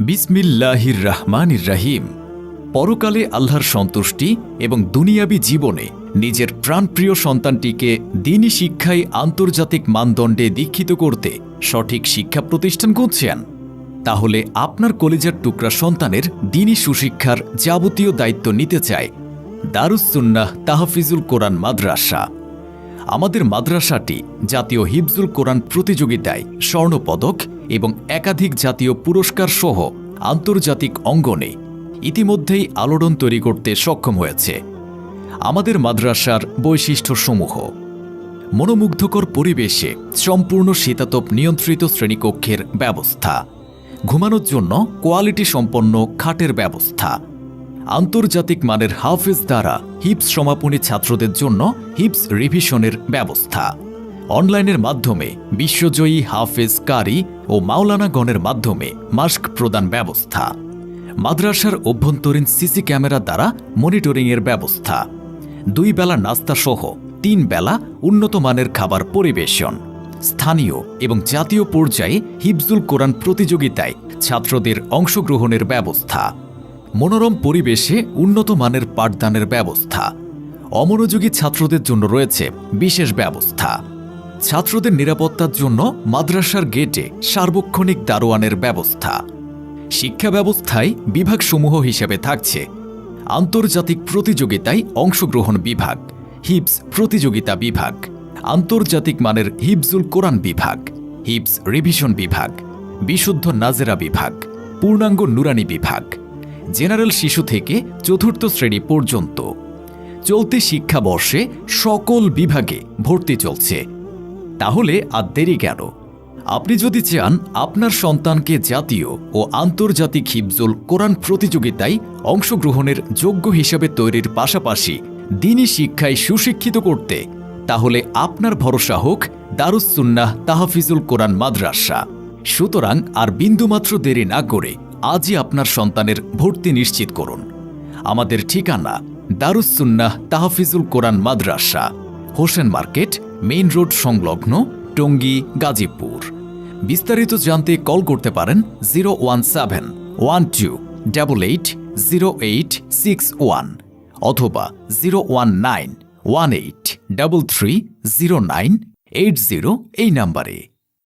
বিসমিল্লাহির রহমানির রাহিম পরকালে আল্লাহর সন্তুষ্টি এবং দুনিয়াবি জীবনে নিজের প্রাণপ্রিয় সন্তানটিকে দিনী শিক্ষায় আন্তর্জাতিক মানদণ্ডে দীক্ষিত করতে সঠিক শিক্ষা প্রতিষ্ঠান খুঁজছেন তাহলে আপনার কলেজার টুকরা সন্তানের দিনী সুশিক্ষার যাবতীয় দায়িত্ব নিতে চায় দারুসুন্নাহ তাহফিজুল কোরআন মাদ্রাসা। আমাদের মাদ্রাসাটি জাতীয় হিফজুল কোরআন প্রতিযোগিতায় স্বর্ণপদক এবং একাধিক জাতীয় পুরস্কার সহ আন্তর্জাতিক অঙ্গনে ইতিমধ্যেই আলোড়ন তৈরি করতে সক্ষম হয়েছে। আমাদের মাদ্রাসার বৈশিষ্ট্যসমূহ। মনোমুগ্ধকর পরিবেশে সম্পূর্ণ শীতাতপ নিয়ন্ত্রিত শ্রেণীকক্ষের ব্যবস্থা। ঘুমানোর জন্য কোয়ালিটি সম্পন্ন খাটের ব্যবস্থা। আন্তর্জাতিক মানের হাফেজ দ্বারা হিপস সমাপনী ছাত্রদের জন্য হিপস রিভিশনের ব্যবস্থা। অনলাইনের মাধ্যমে, বিশ্বজয়ী হাফেজ কারি ও মাওলানাগণের মাধ্যমে মাস্ক প্রদান ব্যবস্থা। মাদ্রাসার অভ্যন্তরীণ সিসি ক্যামেরা দ্বারা মনিটরিংয়ের ব্যবস্থা। দুই বেলা নাস্তা সহ তিন বেলা উন্নত মানের খাবার পরিবেশন। স্থানীয় এবং জাতীয় পর্যায়ে হিফজুল কোরআন প্রতিযোগিতায় ছাত্রদের অংশগ্রহণের ব্যবস্থা। মনোরম পরিবেশে উন্নত মানের পাঠদানের ব্যবস্থা। অমনোযোগী ছাত্রদের জন্য রয়েছে বিশেষ ব্যবস্থা। ছাত্রদের নিরাপত্তার জন্য মাদ্রাসার গেটে সার্বক্ষণিক দারোয়ানের ব্যবস্থা। শিক্ষা ব্যবস্থায় বিভাগসমূহ হিসেবে থাকছে। আন্তর্জাতিক প্রতিযোগিতায় অংশগ্রহণ বিভাগ হিপস প্রতিযোগিতা বিভাগ, আন্তর্জাতিক মানের হিপজুল কোরআন বিভাগ হিপস রিভিশন বিভাগ, বিশুদ্ধ নাজেরা বিভাগ, পূর্ণাঙ্গ নুরানি বিভাগ, জেনারেল শিশু থেকে চতুর্থ শ্রেণি পর্যন্ত। চলতি শিক্ষাবর্ষে সকল বিভাগে ভর্তি চলছে। তাহলে আর দেরি কেন? আপনি যদি চান, আপনার সন্তানকে জাতীয় ও আন্তর্জাতিক হিফজুল কোরআন প্রতিযোগিতায় অংশগ্রহণের যোগ্য হিসেবে তৈরির পাশাপাশি দিনী শিক্ষায় সুশিক্ষিত করতে, তাহলে আপনার ভরসা হোক দারুসুন্নাহ তাহাফিজুল কোরআন মাদ্রাসা। সুতরাং আর বিন্দুমাত্র দেরি না করে আজই আপনার সন্তানের ভর্তি নিশ্চিত করুন। আমাদের ঠিকানা Darussunnah Tahfizul Quran Madrasa, Hossain market main road সংলগ্ন টঙ্গী, গাজীপুর। বিস্তারিত জানতে কল করতে পারেন zero one seven, one two, double eight, zero eight six one অথবা zero one nine, one eight, double three, zero nine, eight zero এই নাম্বারে।